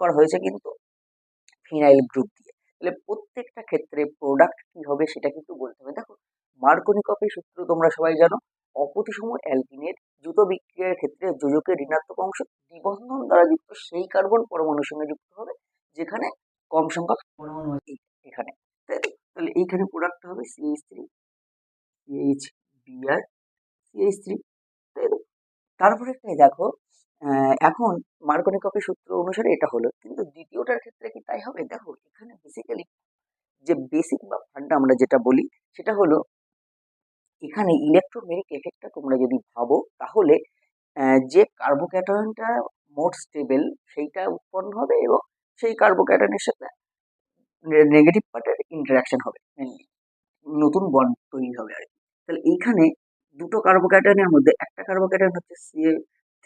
করা হয়েছে কিন্তু ফিনাইল গ্রুপ দিয়ে। তাহলে প্রত্যেকটা ক্ষেত্রে প্রোডাক্ট কি হবে সেটা কিন্তু বলতে হবে। দেখো, মার্কনিকপের সূত্র তোমরা সবাই জানো অপতিসম অ্যালকিনের দ্রুত বিক্রিয়ার ক্ষেত্রে যোজকের ঋণাত্মক অংশ, দ্বিবন্ধন দ্বারা যুক্ত সেই কার্বন পরমাণুর সঙ্গে যুক্ত হবে, যেখানে কম সংখ্যক পরমাণু আছে এখানে। তাহলে এইখানে প্রোডাক্ট হবে CH three CH BR CH three তারপরে দেখো এখন মার্কনিকপের সূত্র অনুসারে এটা হলো। কিন্তু দ্বিতীয়টার ক্ষেত্রে কি তাই হবে? দেখো, এখানে বেসিক্যালি যে বেসিক বা ফান্ডা আমরা যেটা বলি, সেটা হলো এখানে ইলেকট্রোমেরিক এফেক্টটা তোমরা যদি ভাবো, তাহলে যে কার্বোক্যাটায়নটা মোট স্টেবল সেইটা উৎপন্ন হবে এবং সেই কার্বোক্যাটায়নের সাথে নেগেটিভ পার্টের ইন্টারাকশন হবে, mainly। নতুন বন্ড তৈরি হবে আর কি। তাহলে এইখানে দুটো কার্বোক্যাটায়নের মধ্যে, একটা কার্বোক্যাটায়ন হচ্ছে C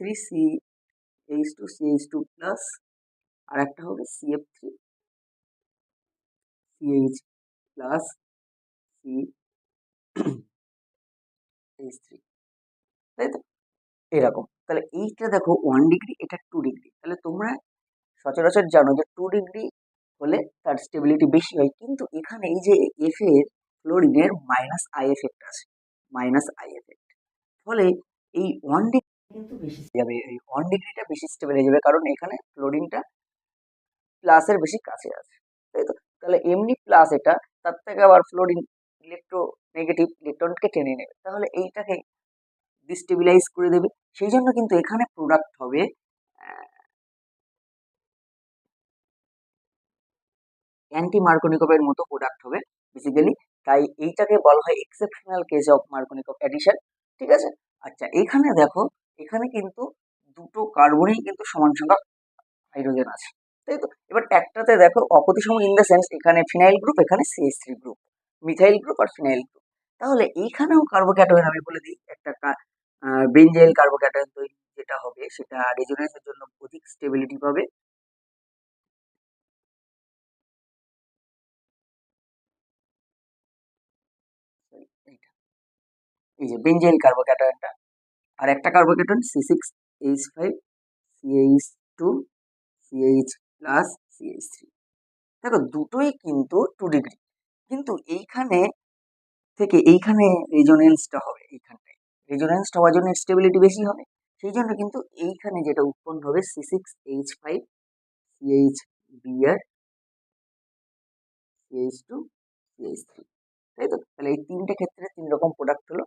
three C H two C H two plus আর একটা হবে CF three CH plus C H three তাই তো? এরকম। তাহলে এইটা দেখো ওয়ান ডিগ্রি এটা টু ডিগ্রি তাহলে তোমরা সচরাচর জানো যে টু ডিগ্রি হলে তার স্টেবিলিটি বেশি হয়, কিন্তু এখানে এই যে এফ এর ফ্লোরিনের মাইনাস আই এফেক্ট আছে মাইনাস আই এফেক্ট ফলে এই ওয়ান ডিগ্রি কিন্তু বেশি যাবে এই ওয়ান ডিগ্রিটা বেশি স্টেবল হয়ে যাবে। কারণ এখানে ফ্লোরিনটা প্লাসের বেশি কাছে আছে, তাই তো? তাহলে এমনি প্লাস এটা, তার থেকে আবার ফ্লোরিন ইলেকট্রো নেগেটিভ ইলেকট্রনকে টেনে নেবে। তাহলে এইটাকে ডিস্টেবিলাইজ করে দেবে। সেই জন্য কিন্তু এখানে প্রোডাক্ট হবে অ্যান্টি মার্কনিকপের মতো প্রোডাক্ট হবে বেসিক্যালি তাই এইটাকে বলা হয় exceptional case of Markovnikov addition ঠিক আছে? আচ্ছা এখানে দেখো এখানে কিন্তু দুটো কার্বনেই কিন্তু সমান সংখ্যক হাইড্রোজেন আছে। তাই তো? এবার একটাতে দেখো অপতিসম ইন দ্য সেন্স এখানে ফিনাইল গ্রুপ এখানে CS three group methyl group আর ফিনাইল গ্রুপ তাহলে এইখানেও কার্বোক্যাটায়ন আমি বলে দিই। একটা বেঞ্জাইল কার্বোক্যাটায়ন তৈরি যেটা হবে সেটা রেজোনেন্সের জন্য অধিক স্টেবিলিটি পাবে। এই যে বেঞ্জাইল কার্বোক্যাটায়নটা আর একটা carbocation C six H five CH two CH plus CH three দেখো, দুটোই কিন্তু টু ডিগ্রি কিন্তু এইখানে থেকে এইখানে রেজোনেন্সটা হবে এইখানটায়। রেজোনেন্সটা হওয়ার জন্য স্টেবিলিটি বেশি হবে। সেই জন্য কিন্তু এইখানে যেটা উৎপন্ন হবে C six H five CH BR CH two CH three তাই তো তাহলে এই তিনটে ক্ষেত্রে তিন রকম প্রোডাক্ট হলো।